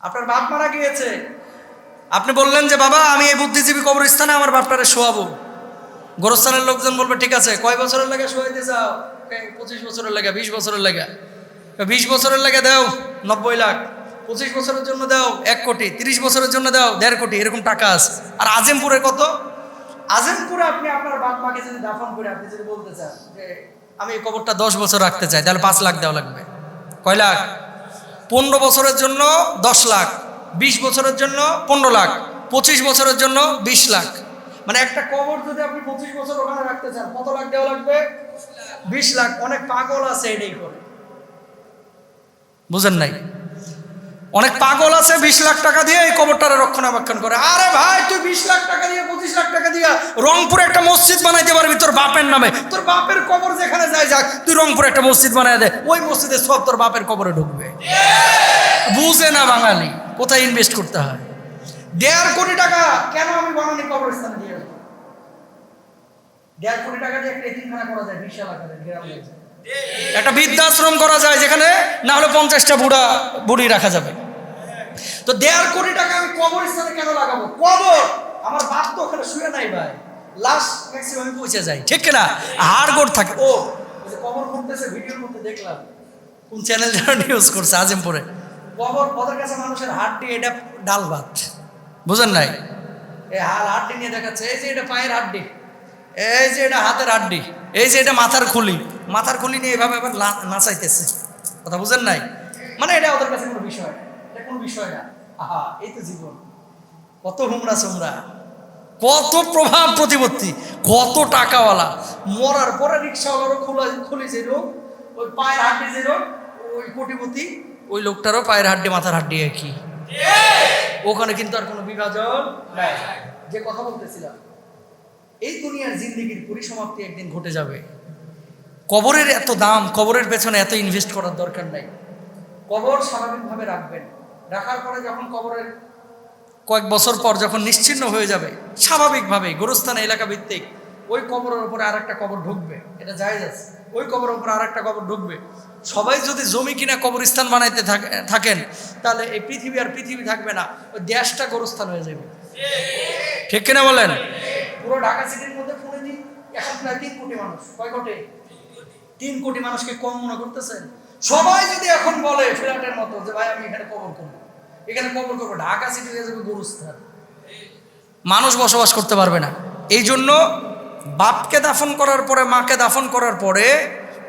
আপনার বাপ মারা গিয়েছে। আপনি বললেন যে, বাবা, আমি এই বুদ্ধিজীবী কবরস্থানে আমার বাপটারে শোয়াবো। গোরস্থানের লোকজন বলবে, ঠিক আছে, কয় বছরের লাগে শোয়াইতে চাও? পঁচিশ বছরের লাগে, বিশ বছরের লাগে। বিশ বছরের লাগে দাও, নব্বই লাখ। পঁচিশ বছরের জন্য দাও, এক কোটি। তিরিশ বছরের জন্য দাও, দেড় কোটি। এরকম টাকা আছে। আর আজিমপুরে কত? আজিমপুরে আপনি আপনার বাপ মাকে যদি দাফন করে আপনি যদি বলতে চান যে, আমি এই কবরটা দশ বছর রাখতে চাই, তাহলে পাঁচ লাখ দেওয়া লাগবে। কয় লাখ? পনেরো বছরের জন্য দশ লাখ, বিশ বছরের জন্য পনেরো লাখ, পঁচিশ বছরের জন্য বিশ লাখ। মানে একটা কবর যদি আপনি পঁচিশ বছর ওখানে রাখতে চান, কত লাখ দেওয়া লাগবে? বিশ লাখ, অনেক পাগল আছে এটাই করে। বুঝেন নাই? অনেক পাগল আছে বিশ লাখ টাকা দিয়ে এই কবরটারে রক্ষণাবেক্ষণ করে। আরে ভাই, তুই বিশ লাখ টাকা দিয়ে, পঁচিশ লাখ টাকা দিয়ে রংপুরে একটা মসজিদ বানাইতে পারবি তোর বাপের নামে। তোর বাপের কবর যেখানে যায় যাক, তুই রংপুরে একটা মসজিদ বানাই দে, ওই মসজিদে সব তোর বাপের কবরে ঢুকবে। বুঝে না বাঙালি, কোথায় ইনভেস্ট করতে হয়? দেড় কোটি টাকা, কেন আমি বানানি কবরস্থানে দিয়ে দেড় কোটি টাকা দিয়ে একটা এতিমখানা করা যায়, বিশাল আকারে একটা বৃদ্ধাশ্রম করা যায় যেখানে, না হলে পঞ্চাশটা বুড়া, বুড়ি রাখা যাবে। তো দেড় কোটি টাকা আমি কবর কবরস্থানে কেন লাগাবো? কবর! আমার বাপ তো ওখানে শুয়ে নাই ভাই। লাশ ম্যাক্সিমাম পৌঁছে যায় ঠিক না হাড় গোড় থাকে ও কবর করতেছে ভিডিওর মধ্যে দেখলাম। কোন চ্যানেল যেন নিউজ করছে আজিমপুরে? কবর, ওদের কাছে মানুষের হাড্ডি, এটা ডাল ভাত। বুঝেন নাই? এই হাড় হাড্ডি নিয়ে দেখাচ্ছে, এই যে এটা পায়ের হাড্ডি, এই যে এটা হাতের হাড্ডি, এই যে এটা মাথার খুলি। মাথার খুলি নিয়ে এভাবে আবার নাচাইতেছে। কথা বুঝেন নাই? মানে এটা ওদের কাছে কোনো বিষয় এটা কোনো বিষয় না। আহা, এই তো জীবন। কত হুমরা সুমরা কত প্রভাব প্রতিপত্তি, কত টাকাওয়ালা। মরার পরে রিক্সাওয়ালারও খোলা খুলি যেরকম ওই পায়ের হাড্ডি যেরকম ওই কোটিপতি, ওই লোকটারও পায়ের হাড্ডি, মাথার হাড্ডি একই। ওখানে কিন্তু আর কোনো বিভাজন নাই। যে কথা বলতেছিলাম, এই দুনিয়ার জিন্দগির পরিসমাপ্তি একদিন ঘটে যাবে। কবরের এত দাম, কবরের পেছনে এত ইনভেস্ট করার দরকার নাই। কবর স্বাভাবিকভাবে রাখবেন। রাখার পরে যখন কবরের কয়েক বছর পর যখন নিশ্চিন্ন হয়ে যাবে স্বাভাবিকভাবে গোরস্থান এলাকা ভিত্তিক ওই কবরের উপরে আর একটা কবর ঢুকবে এটা জায়েজ আছে। ওই কবরের উপরে আর একটা কবর ঢুকবে। সবাই যদি জমি কিনা কবরস্থান বানাইতে থাকেন তাহলে এই পৃথিবী আর পৃথিবী থাকবে না ওই দেশটা গোরস্থান হয়ে যাবে। ঠিক কিনা বলেন? পুরো ঢাকা সিটির মধ্যে দিন এখন প্রায় তিন কোটি মানুষ। কয় কোটি? তিন কোটি মানুষকে কম মনে করতেছেন? সবাই যদি এখন বলে ফ্ল্যাটের মতো যে ভাই আমি এখানে কবর করব। এখানে কবর করব, ঢাকা সিটি যাবে মানুষ বসবাস করতে পারবে না। এই জন্য বাপকে দাফন করার পরে, মাকে দাফন করার পরে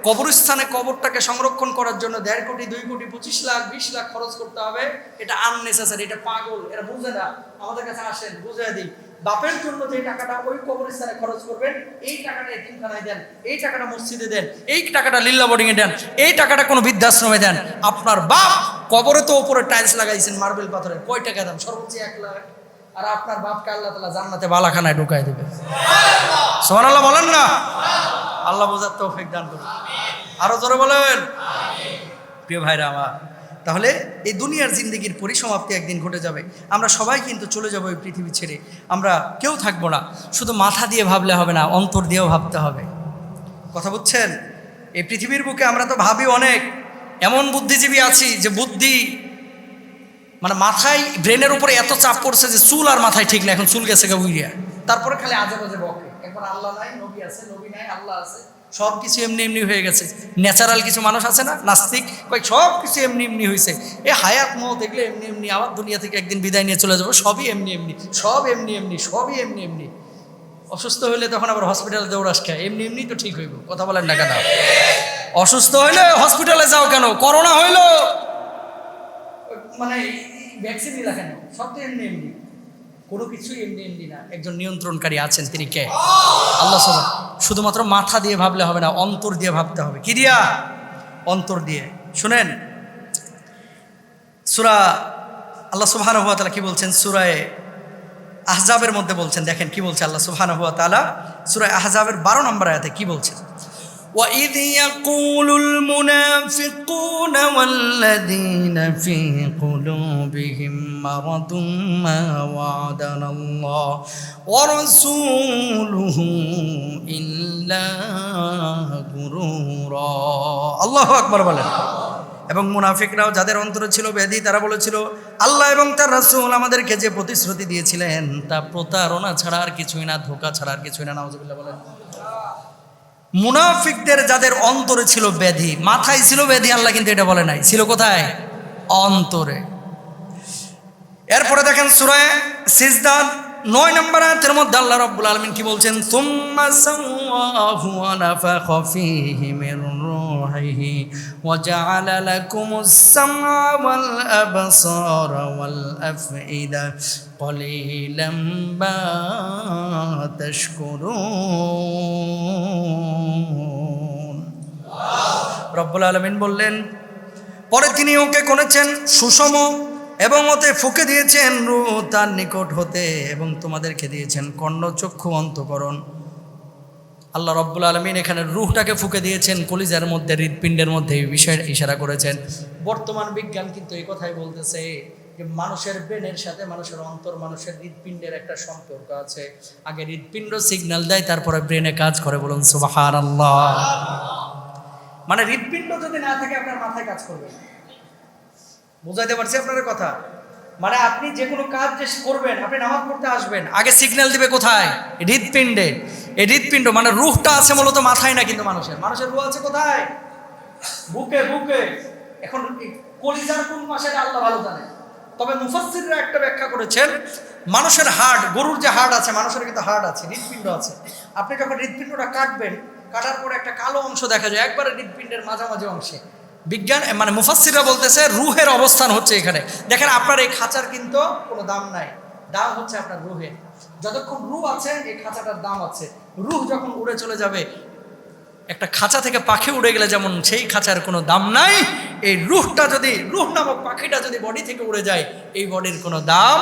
কবরস্থানে কবরটাকে সংরক্ষণ করার জন্য দেড় কোটি, দুই কোটি, পঁচিশ লাখ, বিশ লাখ খরচ করতে হবে। এটা আননেসেসারি এটা পাগল এটা বুঝে না। আমাদের কাছে আসেন বুঝে দিই। বাপের জন্য যে টাকাটা ওই কবরস্থানে খরচ করবেন এই টাকাটা এতিমখানায় দেন এই টাকাটা মসজিদে দেন এই টাকাটা লিল্লা বোর্ডিংয়ে দেন এই টাকাটা কোনো বৃদ্ধাশ্রমে দেন আপনার বাপ কবরে তো উপরে টাইলস লাগাইছেন মার্বেল পাথরে কয় টাকা দাম? সর্বোচ্চ এক লাখ। আর আপনার বাপকে আল্লাহ তালা জান্নাতে বালাখানায় ঢুকাই দেবে। সোমান আল্লাহ বলেন না। আল্লাহ বোঝার তৌফিক দান করুন। আরও জোরে বলেন। প্রিয় ভাইরা আমার তাহলে এই দুনিয়ার জিন্দগির পরিসমাপ্তি একদিন ঘটে যাবে। আমরা সবাই কিন্তু চলে যাব এই পৃথিবী ছেড়ে। আমরা কেউ থাকব না। শুধু মাথা দিয়ে ভাবলে হবে না, অন্তর দিয়েও ভাবতে হবে। কথা বুঝছেন? এই পৃথিবীর বুকে আমরা তো ভাবি অনেক। এমন বুদ্ধিজীবী আছি যে বুদ্ধি মানে মাথায়, ব্রেনের উপরে এত চাপ পড়ছে যে চুল আর মাথায় ঠিক না, এখন চুল গেছে গা উইরিয়া। তারপরে খালি আজে বাজে বকে। একবার আল্লাহ নাই, নবী আছে, নবী নাই, আল্লাহ আছে। সব কিছু এমনি এমনি হয়ে গেছে। ন্যাচারাল কিছু মানুষ আছে না? নাস্তিক? কয়েক সব কিছু এমনি এমনি হয়েছে এ হায়াত মত দেখলে এমনি এমনি আবার দুনিয়া থেকে একদিন বিদায় নিয়ে চলে যাব। সবই এমনি এমনি, সব এমনি এমনি, সবই এমনি এমনি। অসুস্থ হইলে তখন আবার হসপিটালে দৌড়াস খায় এমনি এমনি তো ঠিক হইব, কথা বলেন না কেন? অসুস্থ হইলে হসপিটালে যাও কেন? করোনা হইল। মানে ভ্যাকসিন নিলা কেন সব তো এমনি এমনি। কোনো কিছুই এমনি এমনি না। একজন নিয়ন্ত্রণকারী আছেন তিনি কে? আল্লাহ সাল্লাম শুধুমাত্র মাথা দিয়ে ভাবলে হবে না, অন্তর দিয়ে ভাবতে হবে। কি দিয়া? অন্তর দিয়ে। শুনেন, সুরা আল্লাহ সুবহান হুয়া তালা কি বলছেন? সুরায় আহজাবের মধ্যে বলছেন। দেখেন কি বলছে আল্লাহ সুবহান হুয়া তালা সুরায় আহজাবের বারো নম্বর আয়াতে কি বলছেন وإذ يقول المنافقون والذين في قلوبهم مرض ما وعدنا الله ورسوله إلا غرورا আল্লাহ আকবর বলেন এবং মুনাফিকরাও যাদের অন্তরে ছিল ব্যাধি তারা বলেছিল আল্লাহ এবং তার রাসূল আমাদেরকে যে প্রতিশ্রুতি দিয়েছিলেন তা প্রতারণা ছাড়া আর কিছুই না ধোকা ছাড়া আর কিছুই না নাউজুবিল্লাহ বলেন মুনাফিকদের যাদের অন্তরে ছিল ব্যাধি, মাথায় ছিল ব্যাধি, আল্লাহ কিন্তু এটা বলে নাই। ছিল কোথায়? অন্তরে। এরপরে দেখেন সুরায় সিজদান নয় নম্বর আয়াতের মধ্যে আল্লাহ রাব্বুল আলামিন কি বলছেন সুম্মা সাওয়াহু ওয়া নাফাখা ফীহি মির রূহিহি ওয়া জাআলা লাকুমুস সামআ ওয়াল আবসারা ওয়াল আফইদা قليلا ما تشكرون রব্বুল আলমিন বললেন পরে তিনি ওকে করেছেন সুষম এবং ওতে ফুকে দিয়েছেন রু তার নিকট হতে এবং তোমাদেরকে দিয়েছেন কর্ণ চক্ষু অন্তকরণ। আল্লাহ রব্বুল আলমিন এখানে রুহটাকে ফুকে দিয়েছেন, কলিজার মধ্যে, হৃৎপিণ্ডের মধ্যে এই বিষয়ের ইশারা করেছেন। বর্তমান বিজ্ঞান কিন্তু এই কথাই বলতেছে যে মানুষের ব্রেনের সাথে মানুষের অন্তর, মানুষের হৃৎপিণ্ডের একটা সম্পর্ক আছে। আগে হৃৎপিণ্ড সিগন্যাল দেয়, তারপরে ব্রেনে কাজ করে বলুন সুবাহার আল্লাহ মানে হৃৎপিণ্ড যদি না থাকে, আপনার মাথায় কাজ করবে না। বুঝাইতে পারছি আপনার কথা? মানে আপনি যে কোনো কাজ যে করবেন, আপনি নামাজ পড়তে আসবেন, আগে সিগন্যাল দিবে কোথায়? হৃৎপিণ্ডে এই হৃৎপিণ্ড মানে রুহটা আছে মূলত মাথায় না কিন্তু মানুষের। মানুষের রুহ আছে কোথায়? বুকে বুকে। এখন কলিজার কোন মাসে আল্লাহ ভালো জানে। তবে মুফাসসিররা একটা ব্যাখ্যা করেছেন, মানুষের হার্ট গরুর যে হার্ট আছে, মানুষের কিন্তু হার্ট আছে, হৃৎপিণ্ড আছে। আপনি যখন হৃৎপিণ্ডটা কাটবেন, কাটার পরে একটা কালো অংশ দেখা যায়, একবারে হৃদপিণ্ডের মাঝামাঝি অংশে। বিজ্ঞান মানে মুফাসসিররা বলতেছে রুহের অবস্থান হচ্ছে এখানে। দেখেন, আপনার এই খাঁচার কিন্তু কোনো দাম নাই। দাম হচ্ছে আপনার রুহের। যতক্ষণ রুহ আছে, এই খাঁচাটার দাম আছে। রুহ যখন উড়ে চলে যাবে, একটা খাঁচা থেকে পাখি উড়ে গেলে যেমন সেই খাঁচার কোনো দাম নাই, এই রুহটা যদি, রুহ নামক পাখিটা যদি বডি থেকে উড়ে যায়, এই বডির কোনো দাম